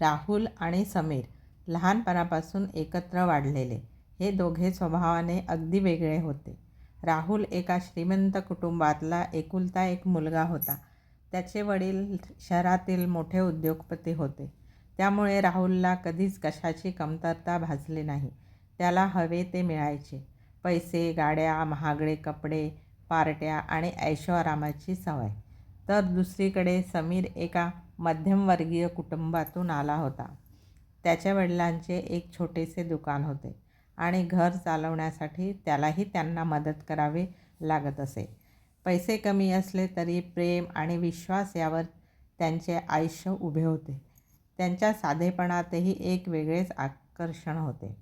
राहुल आणि समीर लहानपणापासून एकत्र वाढलेले. हे दोघे स्वभावाने अगदी वेगळे होते. राहुल एका श्रीमंत कुटुंबातला एकुलता एक मुलगा होता. त्याचे वडील शहरातील मोठे उद्योगपती होते. त्यामुळे राहुलला कधीच कशाची कमतरता भासली नाही. त्याला हवे ते मिळायचे. पैसे गाड्या महागडे कपडे पार्ट्या आणि ऐशोआरामाची सवय. तर दुसरीकडे समीर एका मध्यमवर्गीय कुटुंबातून आला होता. त्याच्या वडिलांचे एक छोटेसे दुकान होते आणि घर चालवण्यासाठी त्यालाही त्यांना मदत करावी लागत असे. पैसे कमी असले तरी प्रेम आणि विश्वास यावर त्यांचे आयुष्य उभे होते. त्यांच्या साधेपणातही एक वेगळेच आकर्षण होते.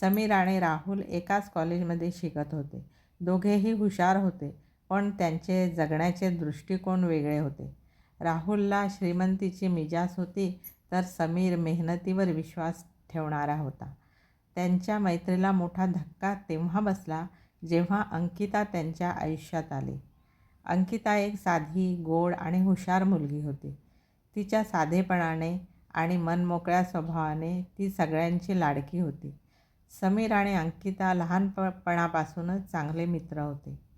समीर आणि राहुल एकाच कॉलेजमध्ये शिकत होते. दोघेही हुशार होते. पण त्यांचे जगण्याचे दृष्टिकोन वेगळे होते. राहुलला श्रीमंतीची मिजास होती तर समीर मेहनतीवर विश्वास ठेवणारा होता. त्यांच्या मैत्रीला मोठा धक्का तेव्हा बसला जेव्हा अंकिता त्यांच्या आयुष्यात आली. अंकिता एक साधी गोड आणि हुशार मुलगी होती. तिच्या साधेपणाने आणि मनमोकळ्या स्वभावाने ती सगळ्यांची लाडकी होती. समीर आणि अंकिता लहानपणापासूनच चांगले मित्र होते.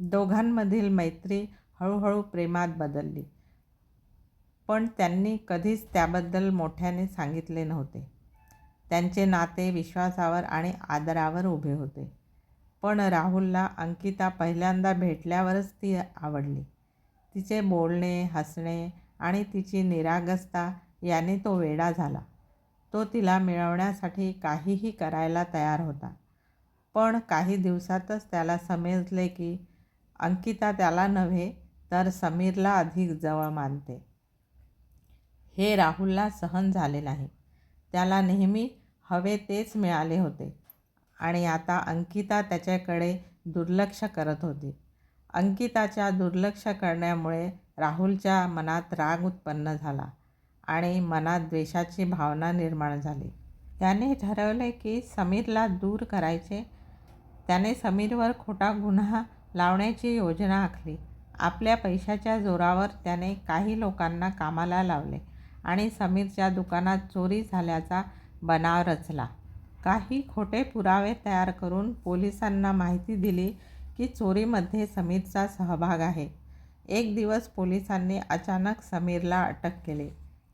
दोघांमधील मैत्री हळूहळू प्रेमात बदलली. पण त्यांनी कधीच त्याबद्दल मोठ्याने सांगितले नव्हते. त्यांचे नाते विश्वासावर आणि आदरावर उभे होते. पण राहुलला अंकिता पहिल्यांदा भेटल्यावरच ती आवडली. तिचे बोलणे हसणे आणि तिची निरागसता याने तो वेडा झाला. तो तिला मिळवण्यासाठी काहीही करायला तयार होता. पण काही दिवसातच त्याला समजले की अंकिता त्याला नव्हे तर समीरला अधिक जवळ मानते. हे राहुलला सहन झाले नाही. त्याला नेहमी हवे तेच मिळाले होते. आणि आता अंकिता त्याच्याकडे दुर्लक्ष करत होती. अंकिताच्या दुर्लक्ष करण्यामुळे राहुलच्या मनात राग उत्पन्न झाला आणि मनात द्वेषाची भावना निर्माण झाली. त्याने ठरवले की समीरला दूर करायचे. त्याने समीरवर खोटा गुन्हा लावण्याची योजना आखली. आपल्या पैशाच्या जोरावर त्याने काही लोकांना कामाला लावले आणि समीरच्या दुकानात चोरी झाल्याचा बनाव रचला. काही खोटे पुरावे तयार करून पोलिसांना माहिती दिली की चोरीमध्ये समीरचा सहभाग आहे. एक दिवस पोलिसांनी अचानक समीरला अटक केली.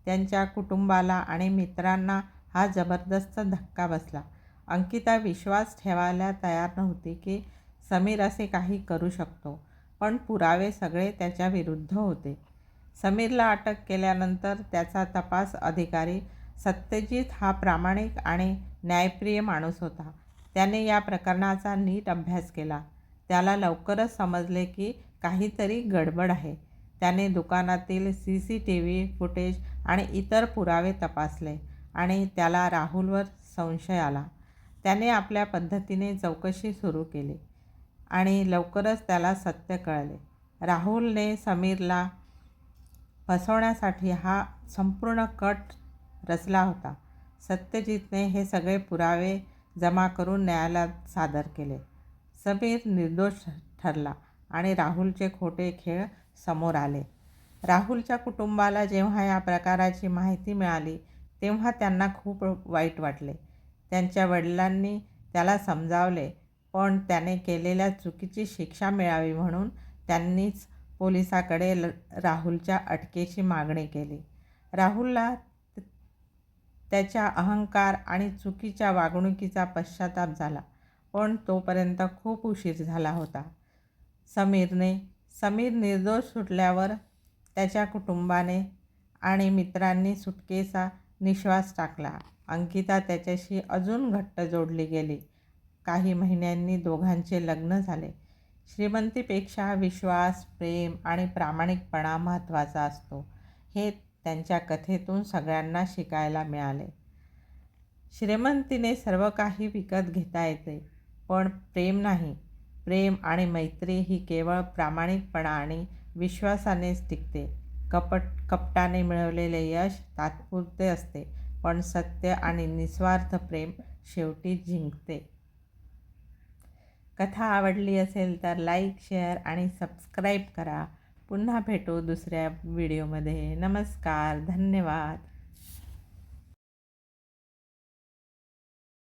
त्यांच्या कुटुंबाला आणि मित्रांना हा जबरदस्त धक्का बसला. अंकिता विश्वास ठेवायला तयार नव्हती की समीर असे काही करू शकतो. पण पुरावे सगळे त्याच्या विरुद्ध होते. समीरला अटक केल्यानंतर त्याचा तपास अधिकारी सत्यजित हा प्रामाणिक आणि न्यायप्रिय माणूस होता. त्याने या प्रकरणाचा नीट अभ्यास केला. त्याला लवकरच समजले की काहीतरी गडबड आहे. त्याने दुकानातील C C T V footage आणि इतर पुरावे तपासले आणि त्याला राहुलवर संशय आला. त्याने आपल्या पद्धतीने चौकशी सुरू केली. आणि लवकरच त्याला सत्य कळले. राहुलने समीरला फसवण्यासाठी हा संपूर्ण कट रचला होता. सत्यजितने हे सगळे पुरावे जमा करून न्यायालयात सादर केले. समीर निर्दोष ठरला आणि राहुलचे खोटे खेळ समोर आले. राहुलच्या कुटुंबाला जेव्हा या प्रकाराची माहिती मिळाली तेव्हा त्यांना खूप वाईट वाटले. त्यांच्या वडिलांनी त्याला समजावले पण त्याने केलेल्या चुकीची शिक्षा मिळावी म्हणून त्यांनीच पोलिसाकडे ल राहुलच्या अटकेची मागणी केली. राहुलला त्याच्या अहंकार आणि चुकीच्या वागणुकीचा पश्चाताप झाला पण तोपर्यंत खूप उशीर झाला होता. समीरने समीर निर्दोष सुटल्यावर त्याच्या कुटुंबाने आणि मित्रांनी सुटकेचा निश्वास टाकला. अंकिता त्याच्याशी अजून घट्ट जोडली गेली. काही महिन्यांनी दोघांचे लग्न झाले. श्रीमंतीपेक्षा विश्वास प्रेम आणि प्रामाणिकपणा महत्त्वाचा असतो. हे त्यांच्या कथेतून सगळ्यांना शिकायला मिळाले. श्रीमंतीने सर्व काही विकत घेता येते पण प्रेम नाही. प्रेम आणि मैत्री ही केवळ प्रामाणिकपणा आणि विश्वासानेच टिकते. कपट कपटाने मिळवलेले यश तात्पुरते असते पण सत्य आणि निस्वार्थ प्रेम शेवटी जिंकते. कथा आवडली असेल तर लाईक शेअर आणि सबस्क्राईब करा. पुन्हा भेटू दुसऱ्या व्हिडिओमध्ये. नमस्कार धन्यवाद.